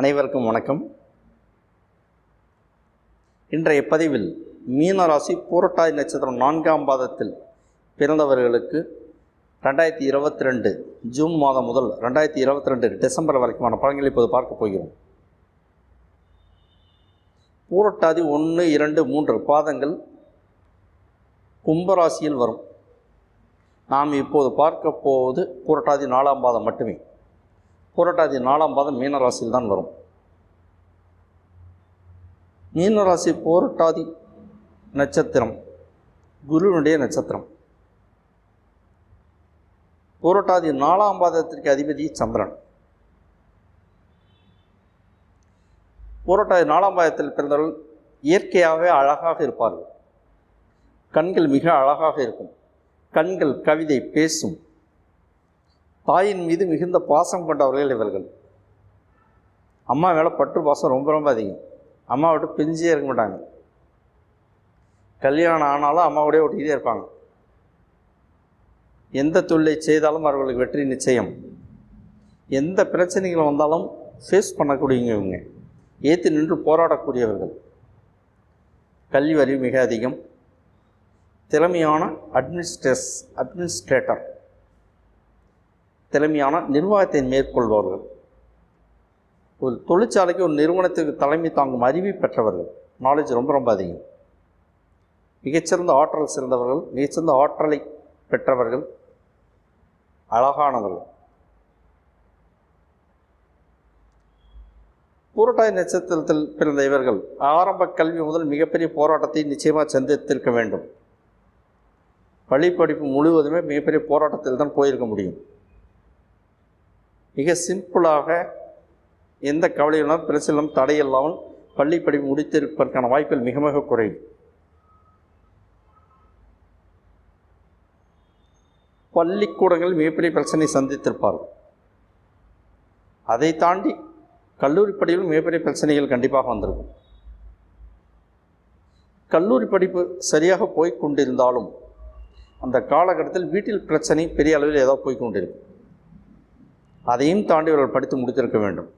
அனைவருக்கும் வணக்கம். இன்றைய பதிவில் மீனராசி பூரட்டாதி நட்சத்திரம் நான்காம் பாதத்தில் பிறந்தவர்களுக்கு ரெண்டாயிரத்தி இருபத்தி ரெண்டு ஜூன் மாதம் முதல் ரெண்டாயிரத்தி இருபத்தி ரெண்டு டிசம்பர் வரைக்குமான பலன்களை இப்போது பார்க்க போகிறோம். பூரட்டாதி ஒன்று இரண்டு மூன்று பாதங்கள் கும்பராசியில் வரும். நாம் இப்போது பார்க்க போவது பூரட்டாதி நாலாம் பாதம் மட்டுமே. புரட்டாதி நாலாம் பாதம் மீனராசியில் தான் வரும். மீனராசி புரட்டாதி நட்சத்திரம் குருவினுடைய நட்சத்திரம். புரட்டாதி நாலாம் பாதத்திற்கு அதிபதி சந்திரன். புரட்டாதி நாலாம் பாதத்தில் பிறந்தவர்கள் இயற்கையாகவே அழகாக இருப்பார்கள். கண்கள் மிக அழகாக இருக்கும். கண்கள் கவிதை பேசும். தாயின் மீது மிகுந்த பாசம் கொண்டவர்கள் இவர்கள். அம்மா மேலே பற்று பாசம் ரொம்ப ரொம்ப அதிகம். அம்மா விட்டு பிரிஞ்சே இருக்க மாட்டாங்க. கல்யாணம் ஆனாலும் அம்மாவோடய ஒட்டிக்கிட்டே இருப்பாங்க. எந்த தொழிலை செய்தாலும் அவர்களுக்கு வெற்றி நிச்சயம். எந்த பிரச்சனைகள் வந்தாலும் ஃபேஸ் பண்ணக்கூடியவங்க. இவங்க ஏற்று நின்று போராடக்கூடியவர்கள். கல்வி அறிவு மிக அதிகம். திறமையான அட்மினிஸ்ட்ரேஸ் அட்மினிஸ்ட்ரேட்டர் திறமையான நிர்வாகத்தை மேற்கொள்பவர்கள். ஒரு தொழிற்சாலைக்கு ஒரு நிறுவனத்துக்கு தலைமை தாங்கும் அறிவை பெற்றவர்கள். நாலேஜ் ரொம்ப ரொம்ப அதிகம். மிகச்சிறந்த ஆற்றல் சிறந்தவர்கள் மிகச்சிறந்த ஆற்றலை பெற்றவர்கள் அழகானவர்கள். பூரட்டாய் நட்சத்திரத்தில் பிறந்த இவர்கள் ஆரம்ப கல்வி முதல் மிகப்பெரிய போராட்டத்தை நிச்சயமாக சந்தித்திருக்க வேண்டும். பள்ளிப்படிப்பு முழுவதுமே மிகப்பெரிய போராட்டத்தில் தான் போயிருக்க முடியும். மிக சிம்பிளாக எந்த கவலையிலும் பிரச்சனையும் தடையில்லாமல் பள்ளி படிப்பு முடித்திருப்பதற்கான வாய்ப்புகள் மிக மிக குறைவு. பள்ளிக்கூடங்கள் மிகப்பெரிய பிரச்சனை சந்தித்திருப்பார்கள். அதை தாண்டி கல்லூரி படிப்பில் மிகப்பெரிய பிரச்சனைகள் கண்டிப்பாக வந்திருக்கும். கல்லூரி படிப்பு சரியாக போய் கொண்டிருந்தாலும் அந்த காலகட்டத்தில் வீட்டில் பிரச்சனை பெரிய அளவில் ஏதோ போய் கொண்டிருக்கும். அதையும் தாண்டி இவர்கள் படித்து முடித்திருக்க வேண்டும்.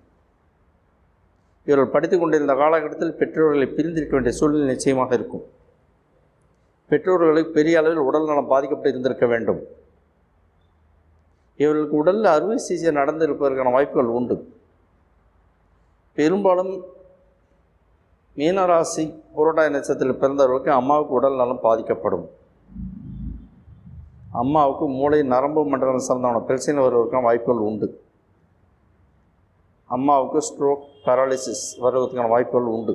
இவர்கள் படித்து கொண்டிருந்த காலகட்டத்தில் பெற்றோர்களை பிரிந்திருக்க வேண்டிய சூழ்நிலை நிச்சயமாக இருக்கும். பெற்றோர்களுக்கு பெரிய அளவில் உடல் நலம் பாதிக்கப்பட்டு இருந்திருக்க வேண்டும். இவர்களுக்கு உடலில் அறுவை சிகிச்சை நடந்திருப்பதற்கான வாய்ப்புகள் உண்டு. பெரும்பாலும் மீனராசி புரோட்டாய் நட்சத்திரத்தில் பிறந்தவர்களுக்கு அம்மாவுக்கு உடல் நலம் பாதிக்கப்படும். அம்மாவுக்கு மூளை நரம்பு மண்டலம் சார்ந்தவன பிரச்சனை வருவதற்கான வாய்ப்புகள் உண்டு. அம்மாவுக்கு ஸ்ட்ரோக் பேராலிசிஸ் வருவதற்கான வாய்ப்புகள் உண்டு.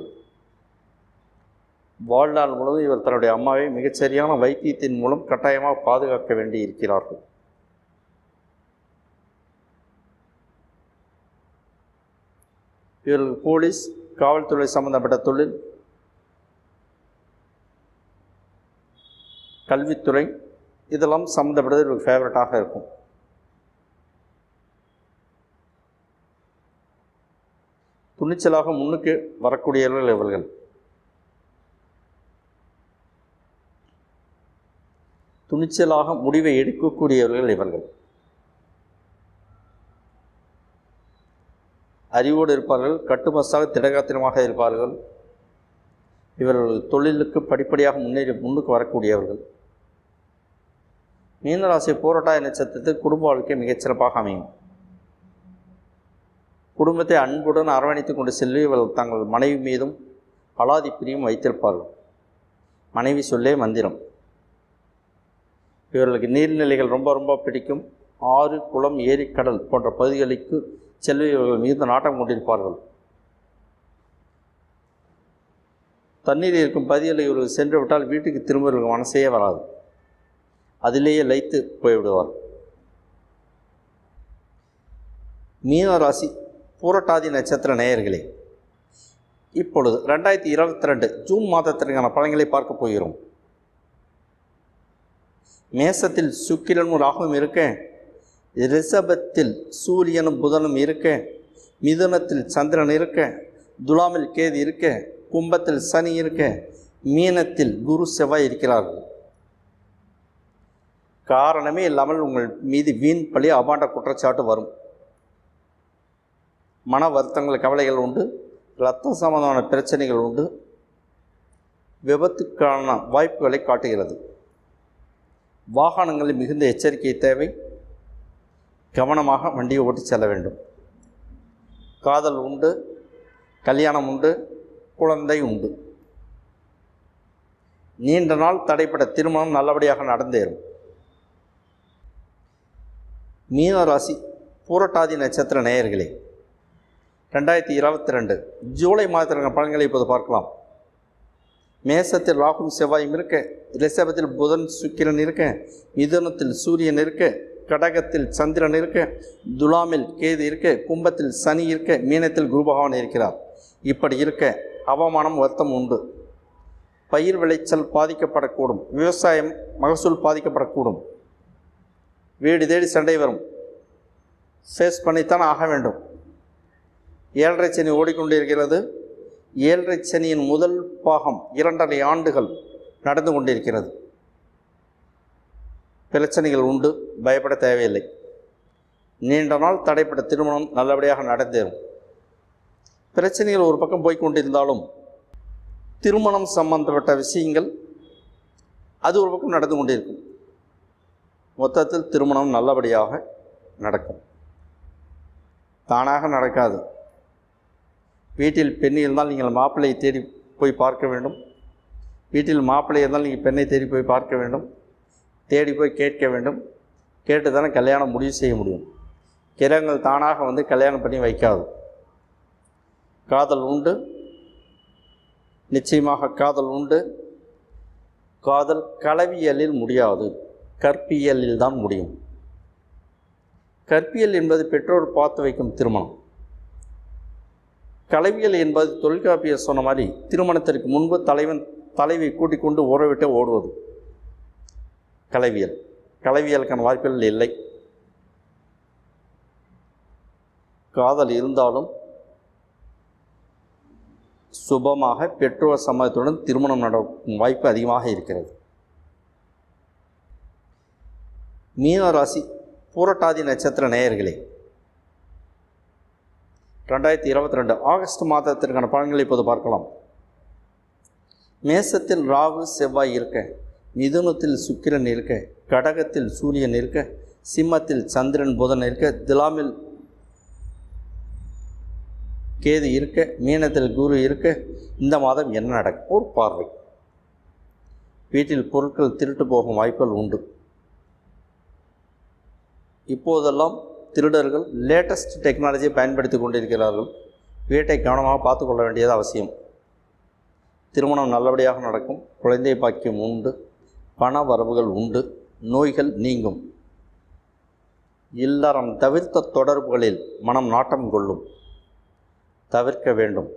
வாழ்நாள் முழுவதும் இவர் தன்னுடைய அம்மாவை மிகச்சரியான வைத்தியத்தின் மூலம் கட்டாயமாக பாதுகாக்க வேண்டி இருக்கிறார்கள். இவர்களுக்கு போலீஸ் காவல்துறை சம்பந்தப்பட்ட தொழில் கல்வித்துறை இதெல்லாம் சம்மந்தப்பட்டது இவருக்கு ஃபேவரட்டாக இருக்கும். துணிச்சலாக முன்னுக்கு வரக்கூடியவர்கள் இவர்கள். துணிச்சலாக முடிவை எடுக்கக்கூடியவர்கள் இவர்கள். அறிவோடு இருப்பார்கள் கட்டுமஸ்தாக திடகாத்திரமாக இருப்பார்கள். இவர்கள் தொழிலுக்கு படிப்படியாக முன்னேறி முன்னுக்கு வரக்கூடியவர்கள். மீனராசி போராட்டாய நட்சத்திரத்தில் குடும்ப வாழ்க்கை மிகச்சிறப்பாக அமையும். குடும்பத்தை அன்புடன் அரவணைத்து கொண்டு செல்வி இவர்கள் தங்கள் மனைவி மீதும் அலாதி பிரியும் வைத்திருப்பார்கள். மனைவி சொல்லே மந்திரம். இவர்களுக்கு நீர்நிலைகள் ரொம்ப ரொம்ப பிடிக்கும். ஆறு குளம் ஏரி கடல் போன்ற பகுதிகளுக்கு செல்வி இவர்கள் மிகுந்த நாட்டம் கொண்டிருப்பார்கள். தண்ணீர் இருக்கும் பகுதிகளில் இவர்கள் சென்று விட்டால் வீட்டுக்கு திரும்ப இவர்கள் மனசே வராது. அதிலேயே லைத்து போய்விடுவார் மீனராசி பூரட்டாதி நட்சத்திர நேயர்களே இப்பொழுது ரெண்டாயிரத்தி இருபத்தி ரெண்டு ஜூன் மாதத்திற்கான பலன்களை பார்க்க போகிறோம். மேசத்தில் சுக்கிரனும் ராகுவும் இருக்க ரிஷபத்தில் சூரியனும் புதனும் இருக்க மிதுனத்தில் சந்திரன் இருக்க துலாமில் கேது இருக்க கும்பத்தில் சனி இருக்க மீனத்தில் குரு செவ்வாய் இருக்கிறார்கள். காரணமே இல்லாமல் உங்கள் மீது வீண் பழி அபாண்ட குற்றச்சாட்டு வரும். மன வருத்தங்கள் கவலைகள் உண்டு. இரத்த சம்பந்தமான பிரச்சனைகள் உண்டு. விபத்துக்கான வாய்ப்புகளை காட்டுகிறது. வாகனங்களில் மிகுந்த எச்சரிக்கை தேவை. கவனமாக வண்டியை ஓட்டி செல்ல வேண்டும். காதல் உண்டு. கல்யாணம் உண்டு. குழந்தை உண்டு. நீண்ட நாள் தடைப்பட்ட திருமணம் நல்லபடியாக நடந்தேறும். மீன ராசி பூரட்டாதி நட்சத்திர நேயர்களே ரெண்டாயிரத்தி இருபத்தி ரெண்டு ஜூலை மாதத்திற்கான பலன்களை இப்போது பார்க்கலாம். மேசத்தில் ராகும் செவ்வாயும் இருக்க ரிஷபத்தில் புதன் சுக்கிரன் இருக்க மிதுனத்தில் சூரியன் இருக்க கடகத்தில் சந்திரன் இருக்க துலாமில் கேது இருக்க கும்பத்தில் சனி இருக்க மீனத்தில் குருபகவான் இருக்கிறார். இப்படி இருக்க அவமானம் வருத்தம் உண்டு. பயிர் விளைச்சல் பாதிக்கப்படக்கூடும் விவசாயம் மகசூல் பாதிக்கப்படக்கூடும். வீடு தேடி சண்டை வரும். ஃபேஸ் பண்ணித்தான் ஆக வேண்டும். ஏழரை சனி ஓடிக்கொண்டிருக்கிறது. ஏழரை சனியின் முதல் பாகம் இரண்டரை ஆண்டுகள் நடந்து கொண்டிருக்கிறது. பிரச்சனைகள் உண்டு பயப்பட தேவையில்லை. நீண்ட நாள் தடைப்பட்ட திருமணம் நல்லபடியாக நடந்தேறும். பிரச்சனைகள் ஒரு பக்கம் போய்க்கொண்டிருந்தாலும் திருமணம் சம்பந்தப்பட்ட விஷயங்கள் அது ஒரு பக்கம் நடந்து கொண்டிருக்கும். மொத்தத்தில் திருமணம் நல்லபடியாக நடக்கும். தானாக நடக்காது. வீட்டில் பெண் இருந்தால் நீங்கள் மாப்பிள்ளையை தேடி போய் பார்க்க வேண்டும். வீட்டில் மாப்பிள்ளை இருந்தால் நீங்கள் பெண்ணை தேடி போய் பார்க்க வேண்டும். தேடி போய் கேட்க வேண்டும். கேட்டு தானே கல்யாணம் முடிவு செய்ய முடியும். கிரகங்கள் தானாக வந்து கல்யாணம் பண்ணி வைக்காது. காதல் உண்டு. நிச்சயமாக காதல் உண்டு. காதல் களவியலில் முடியாது. கற்பியலில் தான் முடியும். கற்பியல் என்பது பெற்றோர் பார்த்து வைக்கும் திருமணம். கலவியல் என்பது தொல்காப்பியர் சொன்ன மாதிரி திருமணத்திற்கு முன்பு தலைவன் தலைவி கூட்டிக் கொண்டு உறவிட்டு ஓடுவது. கலவியல். கலவியலுக்கான வாய்ப்புகள் இல்லை. காதல் இருந்தாலும் சுபமாக பெற்றோர் சம்மதத்துடன் திருமணம் நடக்கும் வாய்ப்பு அதிகமாக இருக்கிறது. மீன ராசி பூரட்டாதி நட்சத்திர நேயர்களே ரெண்டாயிரத்தி இருபத்தி ரெண்டு ஆகஸ்ட் மாதத்திற்கான பலன்களை இப்போது பார்க்கலாம். மேசத்தில் ராகு செவ்வாய் இருக்க மிதுனத்தில் சுக்கிரன் இருக்க கடகத்தில் சூரியன் இருக்க சிம்மத்தில் சந்திரன் புதன் இருக்க திலாமில் கேது இருக்க மீனத்தில் குரு இருக்க இந்த மாதம் என்ன நடக்கும்? ஒரு பார்வை. வீட்டில் பொருட்கள் திருட்டு போகும் வாய்ப்புகள் உண்டு. இப்போதெல்லாம் திருடர்கள் லேட்டஸ்ட் டெக்னாலஜியை பயன்படுத்தி கொண்டிருக்கிறார்கள். வீட்டை கவனமாக பார்த்து கொள்ள வேண்டியது அவசியம். திருமணம் நல்லபடியாக நடக்கும். குழந்தை பாக்கியம் உண்டு. பண வரவுகள் உண்டு. நோய்கள் நீங்கும். இல்லறம் தவிர்த்த தொடர்புகளில் மனம் நாட்டம் கொள்ளும். தவிர்க்க வேண்டும்.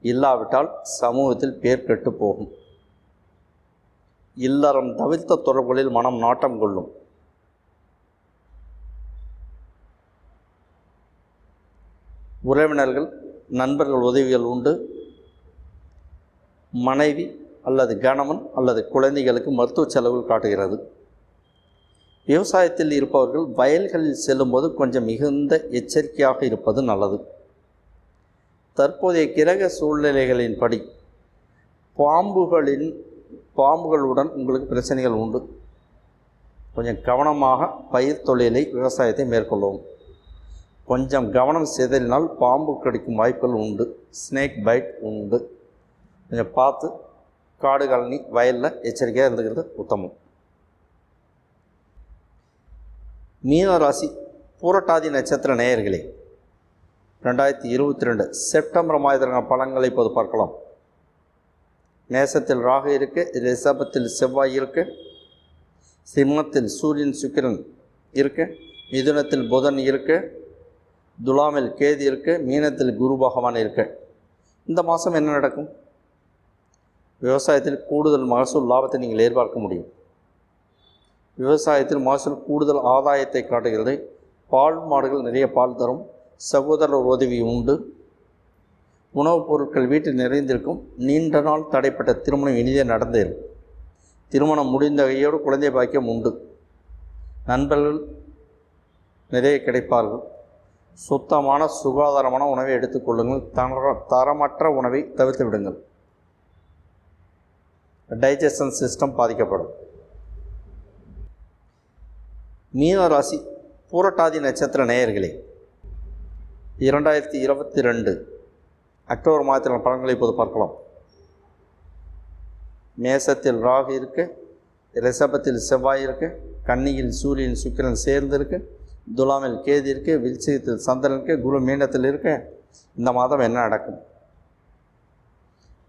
இல்லாவிட்டால் சமூகத்தில் பேர் கெட்டு போகும். இல்லறம் தவிர்த்த தொடர்புகளில் மனம் நாட்டம் கொள்ளும். உறவினர்கள் நண்பர்கள் உதவிகள் உண்டு. மனைவி அல்லது கணவன் அல்லது குழந்தைகளுக்கு மருத்துவ செலவுகள் காட்டுகிறது. விவசாயத்தில் இருப்பவர்கள் வயல்களில் செல்லும்போது கொஞ்சம் மிகுந்த எச்சரிக்கையாக இருப்பது நல்லது. தற்போதைய கிரக சூழ்நிலைகளின்படி பாம்புகளின் பாம்புகளுடன் உங்களுக்கு பிரச்சனைகள் உண்டு. கொஞ்சம் கவனமாக பயிர் தொழிலை விவசாயத்தை மேற்கொள்ளவும். கொஞ்சம் கவனம் சிதறினால் பாம்பு கடிக்கும் வாய்ப்புகள் உண்டு. ஸ்னேக் பைட் உண்டு. கொஞ்சம் பார்த்து காடு கழனி வயலில் எச்சரிக்கையாக இருந்துக்கிறது உத்தமம். மீனராசி பூரட்டாதி நட்சத்திர நேயர்களே ரெண்டாயிரத்தி இருபத்தி ரெண்டு செப்டம்பர் மாதத்திற்கான பலன்களை இப்போது பார்க்கலாம். மேசத்தில் ராகு இருக்குது ரிஷபத்தில் செவ்வாய் இருக்கு சிம்மத்தில் சூரியன் சுக்கிரன் இருக்கு மிதுனத்தில் புதன் இருக்குது துலாமில் கேது இருக்கு மீனத்தில் குரு பகவான் இருக்கு. இந்த மாதம் என்ன நடக்கும்? விவசாயத்தில் கூடுதல் மகசூல் லாபத்தை நீங்கள் எதிர்பார்க்க முடியும். விவசாயத்தில் மகசூல் கூடுதல் ஆதாயத்தை காட்டுகிறது. பால் மாடுகள் நிறைய பால் தரும். சகோதரர் உதவி உண்டு. உணவுப் பொருட்கள் வீட்டில் நிறைந்திருக்கும். நீண்ட நாள் தடைப்பட்ட திருமணம் இனிதே நடந்தேன் திருமணம் முடிந்த கையோடு குழந்தை பாக்கியம் உண்டு. நண்பர்கள் நிறைய கிடைப்பார்கள். சுத்தமான சுகாதாரமான உணவை எடுத்துக்கொள்ளுங்கள் தர தரமற்ற உணவை தவிர்த்து விடுங்கள். டைஜஷன் சிஸ்டம் பாதிக்கப்படும். மீனராசி பூரட்டாதி நட்சத்திர நேயர்களே இரண்டாயிரத்தி இருபத்தி ரெண்டு அக்டோபர் மாதத்தின் பலன்களை இப்போது பார்க்கலாம். மேசத்தில் ராகு இருக்குது ரிஷபத்தில் செவ்வாய் இருக்கு கன்னியில் சூரியன் சுக்கிரன் சேர்ந்து இருக்குது துலாமில் கேதி இருக்கு வில்சயத்தில் சந்திரன் இருக்கு குரு மீனத்தில் இருக்கு. இந்த மாதம் என்ன நடக்கும்?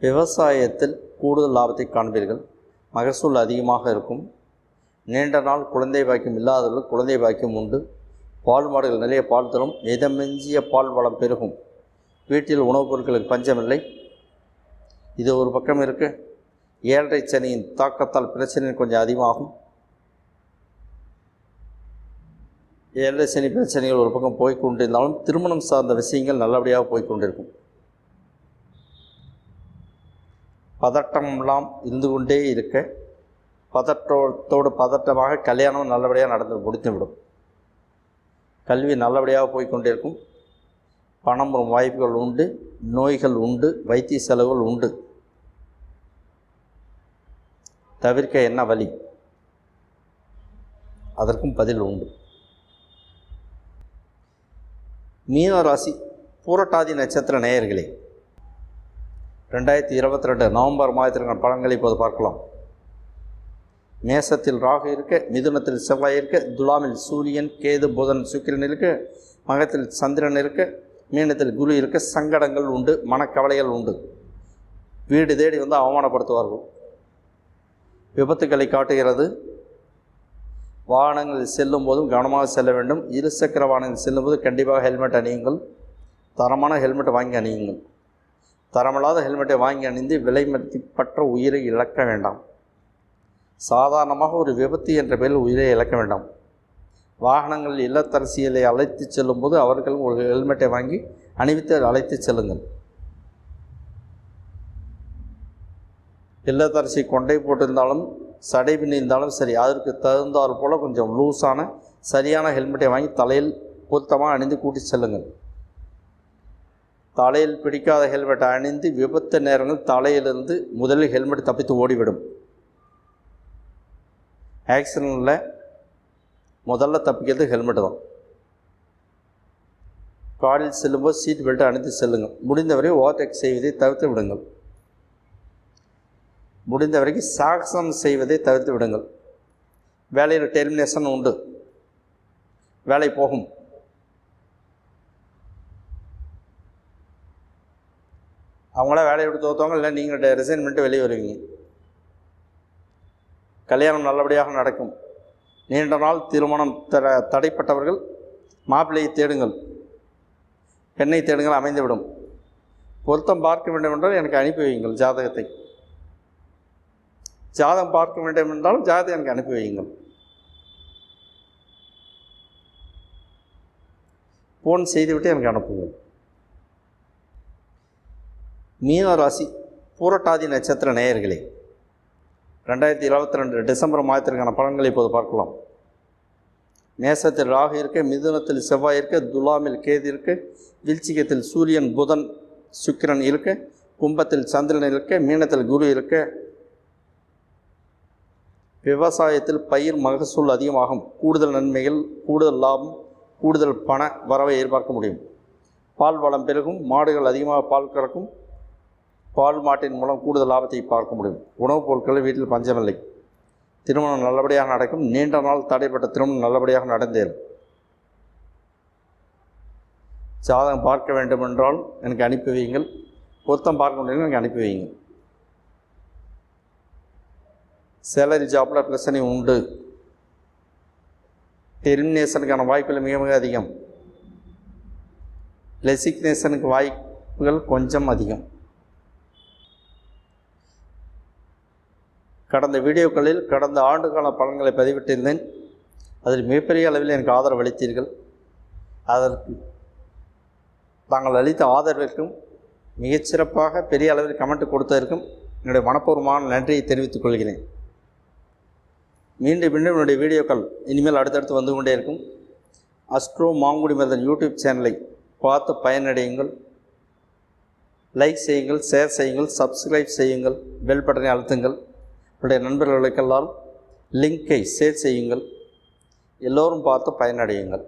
விவசாயத்தில் கூடுதல் லாபத்தை காண்பீர்கள். மகசூல் அதிகமாக இருக்கும். நீண்ட நாள் குழந்தை பாக்கியம் இல்லாதவர்கள் குழந்தை பாக்கியம் உண்டு. பால் மாடுகள் நிறைய பால் தரும். மிதமெஞ்சிய பால் வளம் பெருகும். வீட்டில் உணவுப் பொருட்களுக்கு பஞ்சமில்லை. இது ஒரு பக்கம் இருக்குது ஏழரை சனியின் தாக்கத்தால் பிரச்சனை கொஞ்சம் அதிகமாகும். ஏழரை சனி பிரச்சனைகள் ஒரு பக்கம் போய் இருந்தாலும் திருமணம் சார்ந்த விஷயங்கள் நல்லபடியாக போய்கொண்டிருக்கும் பதட்டமெல்லாம் பதட்டம்லாம் இருந்து கொண்டே இருக்க பதட்டத்தோடு பதட்டமாக கல்யாணம் நல்லபடியாக நடந்து முடித்துவிடும் கல்வி நல்லபடியாக போய்கொண்டிருக்கும் பணம் வரும் வாய்ப்புகள் உண்டு நோய்கள் உண்டு வைத்திய செலவுகள் உண்டு. தவிர்க்க என்ன வழி? அதற்கும் பதில் உண்டு. மீனராசி பூரட்டாதி நட்சத்திர நேயர்களே ரெண்டாயிரத்தி இருபத்தி ரெண்டு நவம்பர் மாதத்திற்கான பலன்களை இப்போது பார்க்கலாம். மேசத்தில் ராகு இருக்க மிதுனத்தில் செவ்வாய் இருக்க துலாமில் சூரியன் கேது புதன் சுக்கிரன் இருக்க மகத்தில் சந்திரன் இருக்க மீனத்தில் குரு இருக்க சங்கடங்கள் உண்டு மனக்கவலைகள் உண்டு. வீடு தேடி வந்து அவமானப்படுத்துவார்கள். விபத்துக்களை காட்டுகிறது. வாகனங்களில் செல்லும் போதும் கவனமாக செல்ல வேண்டும். இருசக்கர வாகனங்கள் செல்லும்போது கண்டிப்பாக ஹெல்மெட் அணியுங்கள். தரமான ஹெல்மெட் வாங்கி அணியுங்கள். தரமில்லாத ஹெல்மெட்டை வாங்கி அணிந்து விலை மதிப்பற்ற உயிரை இழக்க வேண்டாம். சாதாரணமாக ஒரு விபத்து என்ற பெயரில் உயிரை இழக்க வேண்டாம். வாகனங்கள் இல்லத்தரசியலை அழைத்து செல்லும்போது அவர்கள் ஒரு ஹெல்மெட்டை வாங்கி அணிவித்து அழைத்து செல்லுங்கள். இல்லத்தரசி கொண்டை போட்டிருந்தாலும் சடை பின்னிருந்தாலும் சரி அதற்கு தகுந்தாற் போல் கொஞ்சம் லூஸான சரியான ஹெல்மெட்டை வாங்கி தலையில் பொருத்தமாக அணிந்து கூட்டி செல்லுங்கள். தலையில் பிடிக்காத ஹெல்மெட்டை அணிந்து விபத்து நேரங்கள் தலையிலிருந்து முதலில் ஹெல்மெட் தப்பித்து ஓடிவிடும். ஆக்சிடெண்ட்டில் முதல்ல தப்பிக்கிறது ஹெல்மெட் தான். காரில் செல்லும்போது சீட் பெல்ட்டை அணிந்து செல்லுங்கள். முடிந்தவரை ஓவர்டேக் செய்வதை தவிர்த்து விடுங்கள். முடிந்த வரைக்கும் சாகசம் செய்வதை தவிர்த்து விடுங்கள். வேலையில் டெர்மினேஷன் உண்டு. வேலை போகும். அவங்கள வேலையை விட்டு தோத்தவங்க இல்லை நீங்கள் ரிசைன் பண்ணிட்டு வெளியே வருவீங்க. கல்யாணம் நல்லபடியாக நடக்கும். நீண்ட நாள் திருமணம் தட தடைப்பட்டவர்கள் மாப்பிள்ளையை தேடுங்கள். பெண்ணை தேடுங்கள் அமைந்துவிடும். பொருத்தம் பார்க்க வேண்டும் என்றால் எனக்கு அனுப்பி வையுங்கள் ஜாதகத்தை. ஜாதகம் பார்க்க வேண்டும் என்றாலும் ஜாதகம் எனக்கு அனுப்பி வையுங்கள். ஃபோன் செய்துவிட்டு எனக்கு அனுப்புங்கள். மீன ராசி பூரட்டாதி நட்சத்திர நேயர்களே ரெண்டாயிரத்தி இருபத்தி ரெண்டு டிசம்பர் மாதத்திற்கான பலன்களை இப்போது பார்க்கலாம். மேசத்தில் ராகு இருக்க மிதுனத்தில் செவ்வாய் இருக்க துலாமில் கேது இருக்க வில்ச்சிகத்தில் சூரியன் புதன் சுக்கிரன் இருக்க கும்பத்தில் சந்திரன் இருக்க மீனத்தில் குரு இருக்க விவசாயத்தில் பயிர் மகசூல் அதிகமாகும். கூடுதல் நன்மைகள் கூடுதல் லாபம் கூடுதல் பண வரவை எதிர்பார்க்க முடியும். பால் வளம் பெருகும் மாடுகள் அதிகமாக பால் கறக்கும் பால் மாட்டின் மூலம் கூடுதல் லாபத்தை பார்க்க முடியும். உணவுப் பொருட்கள் வீட்டில் பஞ்சமில்லை. திருமணம் நல்லபடியாக நடக்கும். நீண்ட நாள் தடைப்பட்ட திருமணம் நல்லபடியாக நடந்தேறும் ஜாதகம் பார்க்க வேண்டும் என்றால் எனக்கு அனுப்பி வையுங்கள். பொருத்தம் பார்க்க முடியும் எனக்கு அனுப்பி வையுங்கள். சேலரி ஜாப்பில் பிரச்சனை உண்டு. டெர்மினேஷனுக்கான வாய்ப்புகள் மிக மிக அதிகம். லெசிக்னேஷனுக்கு வாய்ப்புகள் கொஞ்சம் அதிகம். கடந்த வீடியோக்களில் கடந்த ஆண்டுகால பலன்களை பதிவிட்டிருந்தேன். அதில் மிகப்பெரிய அளவில் எனக்கு ஆதரவு அளித்தீர்கள். அதற்கு தாங்கள் அளித்த ஆதரவிற்கும் மிகச்சிறப்பாக பெரிய அளவில் கமெண்ட் கொடுத்ததற்கும் என்னுடைய மனப்பூர்வமான நன்றியை தெரிவித்துக் கொள்கிறேன். மீண்டும் மீண்டும் என்னுடைய வீடியோக்கள் இனிமேல் அடுத்தடுத்து வந்து கொண்டே இருக்கும். அஸ்ட்ரோ மாங்குடி மதன் யூடியூப் சேனலை பார்த்து பயனடையுங்கள். லைக் செய்யுங்கள் ஷேர் செய்யுங்கள் சப்ஸ்கிரைப் செய்யுங்கள் பெல் பட்டனை அழுத்துங்கள். உங்களுடைய நண்பர்களுக்கெல்லாம் லிங்கை ஷேர் செய்யுங்கள். எல்லோரும் பார்த்து பயனடையுங்கள்.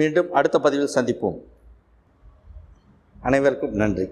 மீண்டும் அடுத்த பதிவில் சந்திப்போம். அனைவருக்கும் நன்றி.